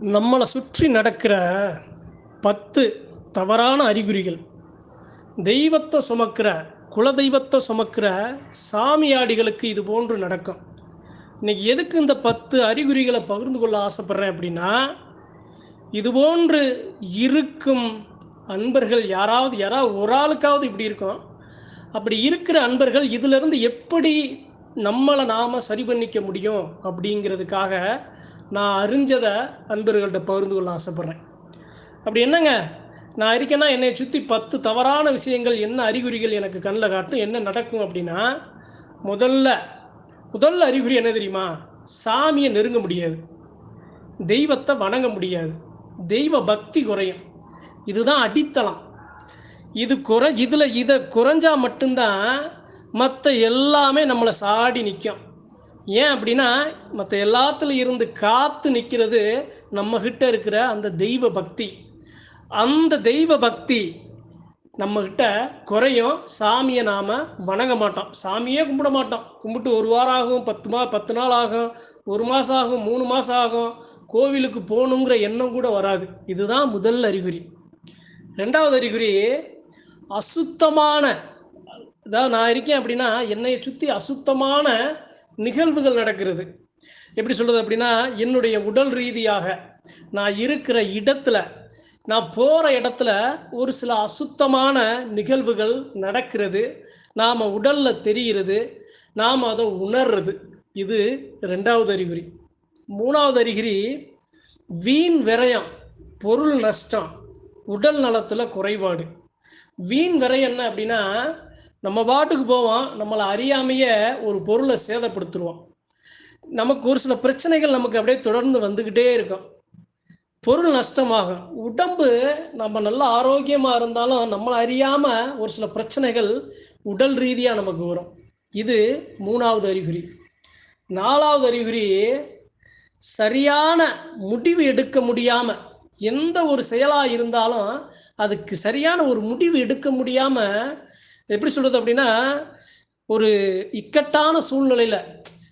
நம்மளை சுற்றி நடக்கிற பத்து தவறான அறிகுறிகள். தெய்வத்தை சுமக்கிற குலதெய்வத்தை சுமக்கிற சாமியாடிகளுக்கு இது போன்று நடக்கும். இன்னைக்கு எதுக்கு இந்த பத்து அறிகுறிகளை பகிர்ந்து கொள்ள ஆசைப்பட்றேன் அப்படின்னா இது போன்று இருக்கும் அன்பர்கள் யாராவது யாராவது ஒரு ஆளுக்காவது இப்படி இருக்கும். அப்படி இருக்கிற அன்பர்கள் இதிலிருந்து எப்படி நம்மளை நாம் சரி பண்ணிக்க முடியும் அப்படிங்கிறதுக்காக நான் அறிஞ்சதை அன்பர்கள்ட்ட பகிர்ந்து கொள்ள ஆசைப்பட்றேன். அப்படி என்னங்க? நான் இருக்கேன்னா என்னை சுற்றி பத்து தவறான விஷயங்கள் என்ன அறிகுறிகள் எனக்கு கண்ணில் காட்டும் என்ன நடக்கும் அப்படின்னா முதல்ல முதல் அறிகுறி என்ன தெரியுமா? சாமியை நெருங்க முடியாது. தெய்வத்தை வணங்க முடியாது. தெய்வ பக்தி குறையும். இதுதான் அடித்தளம். இது குறை இதில் இதை குறைஞ்சா மட்டும்தான் மற்ற எல்லாமே நம்மளை சாடி நிற்கும் ஏன் அப்படின்னா மற்ற எல்லாத்துல இருந்து காத்து நிற்கிறது நம்மக்கிட்ட இருக்கிற அந்த தெய்வ பக்தி. அந்த தெய்வ பக்தி நம்மக்கிட்ட குறையும். சாமியை நாம் வணங்க மாட்டோம். சாமியே கும்பிட மாட்டோம். கும்பிட்டு ஒரு வாரம் ஆகும் பத்து மா பத்து நாள் ஆகும் ஒரு மாதம் ஆகும் மூணு மாதம் ஆகும். கோவிலுக்கு போகணுங்கிற எண்ணம் கூட வராது. இதுதான் முதல் அறிகுறி. ரெண்டாவது அறிகுறி அசுத்தமான அதாவது நான் இருக்கேன் அப்படின்னா என்னையை சுற்றி அசுத்தமான நிகழ்வுகள் நடக்கிறது. எப்படி சொல்கிறது அப்படின்னா என்னுடைய உடல் ரீதியாக நான் இருக்கிற இடத்துல நான் போகிற இடத்துல ஒரு சில அசுத்தமான நிகழ்வுகள் நடக்கிறது. நாம் உடலில் தெரிகிறது. நாம் அதை உணர்றது. இது ரெண்டாவது அறிகுறி. மூணாவது அறிகுறி வீண் விரயம் பொருள் நஷ்டம் உடல் நலத்தில் குறைபாடு. வீண் விரயம் என்ன அப்படின்னா நம்ம பாட்டுக்கு போவோம் நம்மளை அறியாமையே ஒரு பொருளை சேதப்படுத்துருவோம் நமக்கு ஒரு சில பிரச்சனைகள் நமக்கு அப்படியே தொடர்ந்து வந்துக்கிட்டே இருக்கும். பொருள் நஷ்டமாகும். உடம்பு நம்ம நல்ல ஆரோக்கியமாக இருந்தாலும் நம்மளை அறியாமல் ஒரு சில பிரச்சனைகள் உடல் ரீதியாக நமக்கு வரும். இது மூணாவது அறிகுறி. நாலாவது அறிகுறி சரியான முடிவு எடுக்க முடியாமல் எந்த ஒரு செயலாக இருந்தாலும் அதுக்கு சரியான ஒரு முடிவு எடுக்க முடியாமல் எப்படி சொல்கிறது அப்படின்னா ஒரு இக்கட்டான சூழ்நிலையில்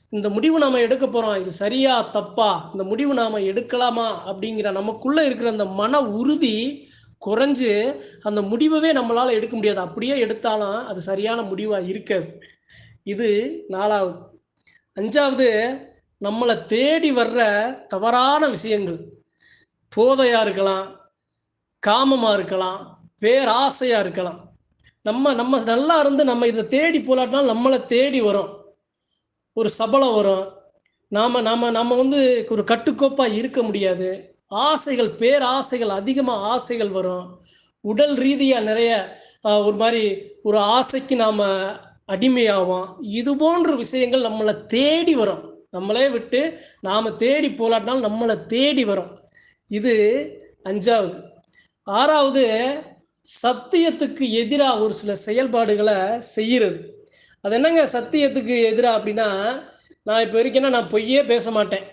இந்த முடிவு நாம் எடுக்க போகிறோம் இது சரியா தப்பா இந்த முடிவு நாம் எடுக்கலாமா அப்படிங்கிற நமக்குள்ளே இருக்கிற அந்த மன உறுதி குறைஞ்சு அந்த முடிவவே நம்மளால் எடுக்க முடியாது. அப்படியே எடுத்தாலும் அது சரியான முடிவாக இருக்காது. இது நாலாவது. அஞ்சாவது நம்மளை தேடி வர்ற தவறான விஷயங்கள். போதையாக இருக்கலாம் காமமாக இருக்கலாம் பேராசையாக இருக்கலாம். நம்ம நம்ம நல்லா இருந்து நம்ம இதை தேடி போலாட்டினாலும் நம்மளை தேடி வரும். ஒரு சபலம் வரும். நாம் நாம் நம்ம வந்து ஒரு கட்டுக்கோப்பாக இருக்க முடியாது. ஆசைகள் பேராசைகள் அதிகமாக ஆசைகள் வரும். உடல் ரீதியாக நிறைய ஒரு மாதிரி ஒரு ஆசைக்கு நாம் அடிமையாகும் இது போன்ற விஷயங்கள் நம்மளை தேடி வரும். நம்மளே விட்டு நாம் தேடி போலாட்டினாலும் நம்மளை தேடி வரும். இது அஞ்சாவது. ஆறாவது சத்தியத்துக்கு எதிராக ஒரு சில செயல்பாடுகளை செய்கிறது அது என்னங்க சத்தியத்துக்கு எதிராக அப்படின்னா நான் இப்போ இருக்கேன்னா நான் பொய்யே பேச மாட்டேன்.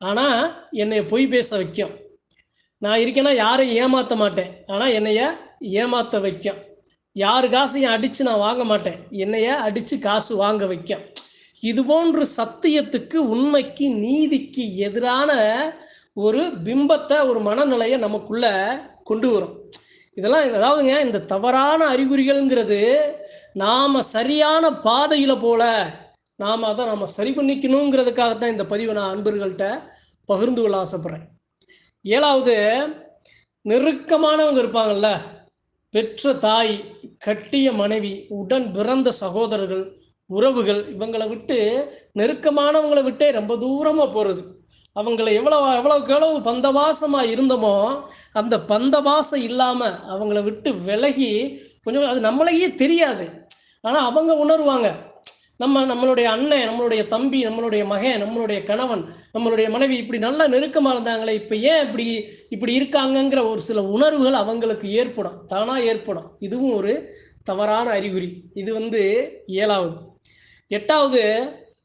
ஆனால் என்னை பொய் பேச வைக்கும். நான் இருக்கேன்னா யாரையும் ஏமாற்ற மாட்டேன். ஆனால் என்னைய ஏமாற்ற வைக்கும். யார் காசையும் அடித்து நான் வாங்க மாட்டேன். என்னைய அடித்து காசு வாங்க வைக்கும். இது போன்று சத்தியத்துக்கு உண்மைக்கு நீதிக்கு எதிரான ஒரு பிம்பத்தை ஒரு மனநிலையை நமக்குள்ள கொண்டு வரும். இதெல்லாம் அதாவதுங்க இந்த தவறான அறிகுறிகள்ங்கிறது நாம் சரியான பாதையில் போல நாம் அதை நாம் சரி பண்ணிக்கணுங்கிறதுக்காகத்தான் இந்த பதிவை நான் அன்பர்கள்ட்ட பகிர்ந்து கொள்ள ஆசைப்பட்றேன். ஏழாவது நெருக்கமானவங்க இருப்பாங்கல்ல பெற்ற தாய் கட்டிய மனைவி உடன் பிறந்த சகோதரர்கள் உறவுகள் இவங்களை விட்டு நெருக்கமானவங்களை விட்டே ரொம்ப தூரமாக போகிறது அவங்கள எவ்வளோ எவ்வளோக்கு எவ்வளவு பந்தவாசமாக இருந்தோமோ அந்த பந்தவாசம் இல்லாமல் அவங்கள விட்டு விலகி கொஞ்சம் அது நம்மளையே தெரியாது. ஆனால் அவங்க உணர்வாங்க. நம்ம நம்மளுடைய அண்ணன் நம்மளுடைய தம்பி நம்மளுடைய மகன் நம்மளுடைய கணவன் நம்மளுடைய மனைவி இப்படி நல்லா நெருக்கமாக இருந்தாங்களே இப்போ ஏன் இப்படி இப்படி இருக்காங்கங்கிற ஒரு சில உணர்வுகள் அவங்களுக்கு ஏற்படும். தானாக ஏற்படும். இதுவும் ஒரு தவறான அறிகுறி. இது வந்து ஏழாவது. எட்டாவது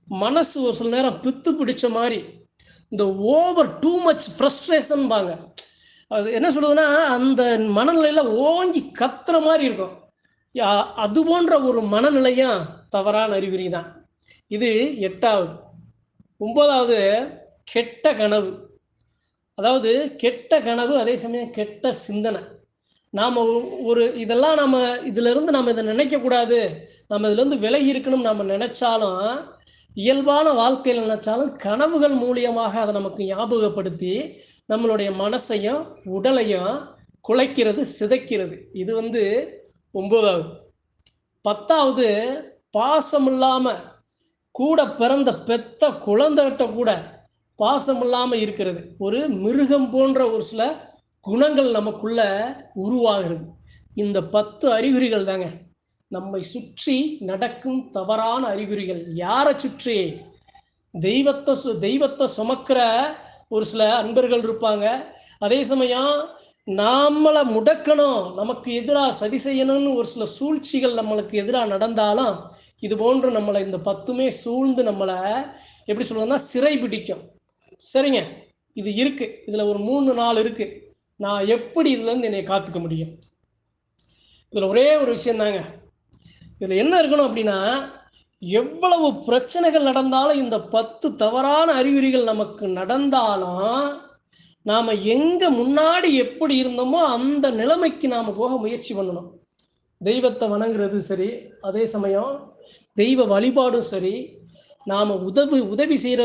மனசு ஒரு சில நேரம் பித்து பிடிச்ச மாதிரி. இந்த ஓவர் டூ மச் ஃப்ரஸ்ட்ரேஷன்பாங்க அது என்ன சொல்றதுன்னா அந்த மனநிலையில் ஓங்கி கத்துற மாதிரி இருக்கும். அது போன்ற ஒரு மனநிலையும் தவறான அறிகுறி தான். இது எட்டாவது. ஒன்பதாவது கெட்ட கனவு. அதாவது கெட்ட கனவு அதே சமயம் கெட்ட சிந்தனை. நாம் ஒரு இதெல்லாம் நம்ம இதிலிருந்து நம்ம இதை நினைக்கக்கூடாது. நம்ம இதுலேருந்து விலகி இருக்கணும் நம்ம நினச்சாலும் இயல்பான வாழ்க்கையில் நினைச்சாலும் கனவுகள் மூலியமாக அதை நமக்கு ஞாபகப்படுத்தி நம்மளுடைய மனசையும் உடலையும் குலைக்கிறது சிதைக்கிறது. இது வந்து ஒன்பதாவது பத்தாவது பாசம் இல்லாமல் கூட பிறந்த பெத்த குழந்தைகிட்ட கூட பாசம் இல்லாமல் இருக்கிறது. ஒரு மிருகம் போன்ற ஒரு சில குணங்கள் நமக்குள்ள உருவாகிறது. இந்த பத்து அறிகுறிகள் தாங்க. நம்மை சுற்றி நடக்கும் தவறான அறிகுறிகள். யாரை சுற்றி? தெய்வத்தை சு தெய்வத்தை சுமக்கிற ஒரு சில அன்பர்கள் இருப்பாங்க. அதே சமயம் நாமளை முடக்கணும். நமக்கு எதிராக சதி செய்யணும்னு ஒரு சில சூழ்ச்சிகள் நம்மளுக்கு எதிராக நடந்தாலும் இது போன்று நம்மளை இந்த பத்துமே சூழ்ந்து நம்மளை எப்படி சொல்லுவோம்னா சிறை பிடிக்கும். சரிங்க. இது இருக்குது இதில் ஒரு மூணு நாள் இருக்குது நான் எப்படி இதுலேருந்து என்னை காத்துக்க முடியும்? இதில் ஒரே ஒரு விஷயந்தாங்க இதில் என்ன இருக்கணும் அப்படின்னா எவ்வளவு பிரச்சனைகள் நடந்தாலும் இந்த பத்து தவறான அறிகுறிகள் நமக்கு நடந்தாலும் நாம் எங்கே முன்னாடி எப்படி இருந்தோமோ அந்த நிலைமைக்கு நாம் போக முயற்சி பண்ணணும். தெய்வத்தை வணங்குறது சரி அதே சமயம் தெய்வ வழிபாடும் சரி நாம் உதவி உதவி செய்கிற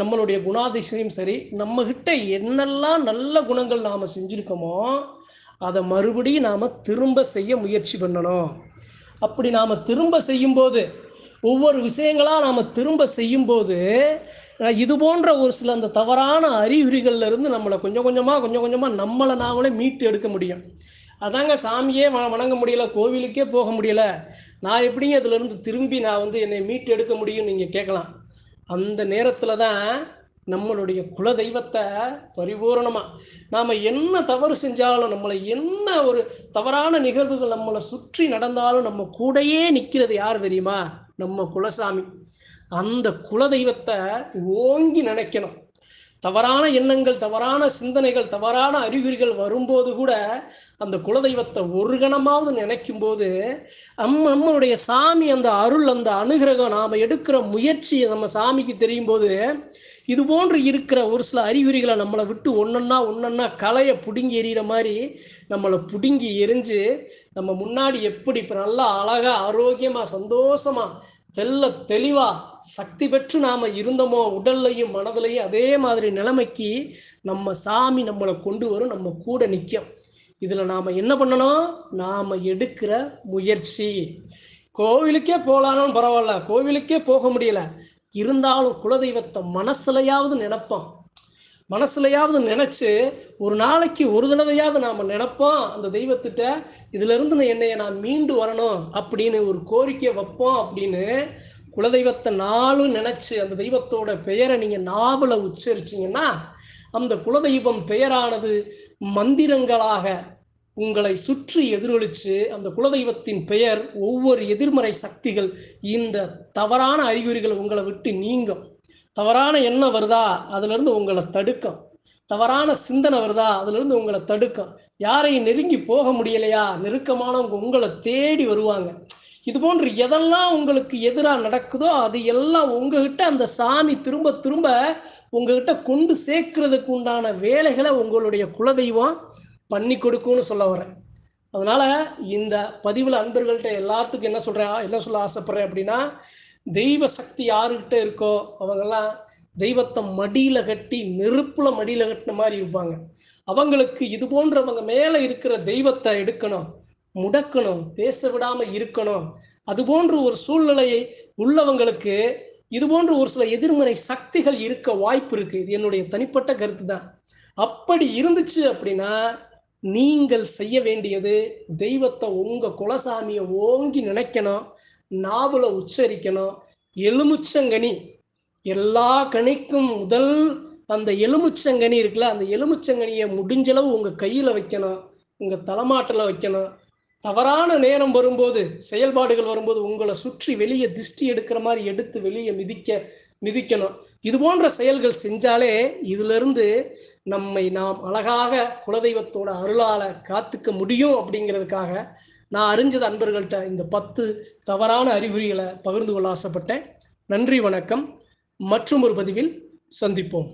நம்மளுடைய குணாதிசயம் சரி நம்மக்கிட்ட என்னெல்லாம் நல்ல குணங்கள் நாம் செஞ்சுருக்கோமோ அதை மறுபடியும் நாம் திரும்ப செய்ய முயற்சி பண்ணணும். அப்படி நாம் திரும்ப செய்யும்போது ஒவ்வொரு விஷயங்களாக நாம் திரும்ப செய்யும்போது இது போன்ற ஒரு சில அந்த தவறான அறிகுறிகள்லேருந்து நம்மளை கொஞ்சம் கொஞ்சமாக கொஞ்சம் கொஞ்சமாக நம்மளை நாமளே மீட்டு எடுக்க முடியும். அதாங்க சாமியே வ வணங்க முடியல கோவிலுக்கே போக முடியல. நான் எப்படிங்க அதிலிருந்து திரும்பி நான் வந்து என்னை மீட்டு எடுக்க முடியும் நீங்கள் கேட்கலாம். அந்த நேரத்தில் தான் நம்மளுடைய குல தெய்வத்தை பரிபூரணமாக நாம் என்ன தவறு செஞ்சாலும் நம்மளை என்ன ஒரு தவறான நிகழ்வுகள் நம்மளை சுற்றி நடந்தாலும் நம்ம கூடயே நிற்கிறது யார் தெரியுமா? நம்ம குலசாமி. அந்த குல தெய்வத்தை ஓங்கி நினைக்கணும். தவறான எண்ணங்கள் தவறான சிந்தனைகள் தவறான அறிகுறிகள் வரும்போது கூட அந்த குலதெய்வத்தை ஒரு கணமாவது நினைக்கும் போது அம் நம்மளுடைய சாமி அந்த அருள் அந்த அனுகிரகம் நாம் எடுக்கிற முயற்சி நம்ம சாமிக்கு தெரியும் போது இது போன்று இருக்கிற ஒரு சில அறிகுறிகளை நம்மளை விட்டு ஒன்றொன்னா ஒன்றொன்னா கலையை பிடுங்கி எறிகிற மாதிரி நம்மளை பிடுங்கி எரிஞ்சு நம்ம முன்னாடி எப்படி இப்போ நல்லா அழகாக ஆரோக்கியமாக சந்தோஷமாக தெல்ல தெளிவா சக்தி பெற்று நாம் இருந்தோமோ உடல்லையும் மனதிலையும் அதே மாதிரி நிலைமைக்கு நம்ம சாமி நம்மளை கொண்டு வரும் நம்ம கூட நிற்கும் இதில் நாம் என்ன பண்ணணும்? நாம் எடுக்கிற முயற்சி. கோவிலுக்கே போகலானாலும் பரவாயில்ல கோவிலுக்கே போக முடியல. இருந்தாலும் குலதெய்வத்தை மனசுலையாவது நினைப்போம். மனசுலையாவது நினச்சி ஒரு நாளைக்கு ஒரு தடவையாவது நாம் நினப்போம் அந்த தெய்வத்திட்ட இதிலிருந்து நான் என்னைய நான் மீண்டு வரணும் அப்படின்னு ஒரு கோரிக்கை வைப்போம் அப்படின்னு குலதெய்வத்தை நாளும் நினச்சி அந்த தெய்வத்தோட பெயரை நீங்கள் நாவலை உச்சரிச்சிங்கன்னா அந்த குலதெய்வம் பெயரானது மந்திரங்களாக உங்களை சுற்றி எதிரொலித்து அந்த குலதெய்வத்தின் பெயர் ஒவ்வொரு எதிர்மறை சக்திகள் இந்த தவறான அறிகுறிகள் உங்களை விட்டு நீங்கும். தவறான எண்ணம் வருதா? அதுலேருந்து உங்களை தடுக்கும். தவறான சிந்தனை வருதா? அதுலேருந்து உங்களை தடுக்கும். யாரையும் நெருங்கி போக முடியலையா? நெருக்கமானவங்க உங்களை தேடி வருவாங்க. இது போன்று எதெல்லாம் உங்களுக்கு எதிராக நடக்குதோ அது எல்லாம் உங்ககிட்ட அந்த சாமி திரும்ப திரும்ப உங்ககிட்ட கொண்டு சேர்க்கறதுக்கு உண்டான வேலைகளை உங்களுடைய குலதெய்வம் பண்ணி கொடுக்கும்னு சொல்ல வரேன். அதனால் இந்த பதிவில் அன்பர்கள்ட்ட எல்லாத்துக்கும் என்ன சொல்கிறேன் என்ன சொல்ல ஆசைப்பட்றேன் அப்படின்னா தெய்வ சக்தி யாருக்கிட்ட இருக்கோ அவங்கெல்லாம் தெய்வத்தை மடியில் கட்டி நெருப்பில் மடியில் கட்டின மாதிரி இருப்பாங்க. அவங்களுக்கு இது போன்றவங்க மேலே இருக்கிற தெய்வத்தை எடுக்கணும் முடக்கணும் பேச விடாமல் இருக்கணும். அது போன்ற ஒரு சூழ்நிலையை உள்ளவங்களுக்கு இது போன்ற ஒரு சில எதிர்மறை சக்திகள் இருக்க வாய்ப்பு இருக்கு. இது என்னுடைய தனிப்பட்ட கருத்து தான் அப்படி இருந்துச்சு அப்படின்னா நீங்கள் செய்ய வேண்டியது தெய்வத்தை உங்க குலசாமியை ஓங்கி நினைக்கணும். நாவல உச்சரிக்கணும். எலுமிச்சங்கனி. எல்லா கனிக்கும் முதல் அந்த எலுமிச்சங்கனி இருக்குல்ல அந்த எலுமிச்சங்கனியை முடிஞ்சளவு உங்கள் கையில் வைக்கணும். உங்கள் தலைமாட்டில் வைக்கணும். தவறான நேரம் வரும்போது செயல்பாடுகள் வரும்போது உங்களை சுற்றி வெளியே திஷ்டி எடுக்கிற மாதிரி எடுத்து வெளியே மிதிக்க மிதிக்கணும். இது போன்ற செயல்கள் செஞ்சாலே இதிலிருந்து நம்மை நாம் அழகாக குலதெய்வத்தோட அருளால காத்துக்க முடியும் அப்படிங்கிறதுக்காக நான் அறிஞ்சது அன்பர்கள்ட்ட இந்த பத்து தவறான அறிகுறிகளை பகிர்ந்து கொள்ள ஆசைப்பட்டேன். நன்றி வணக்கம். மற்றும் ஒரு பதிவில் சந்திப்போம்.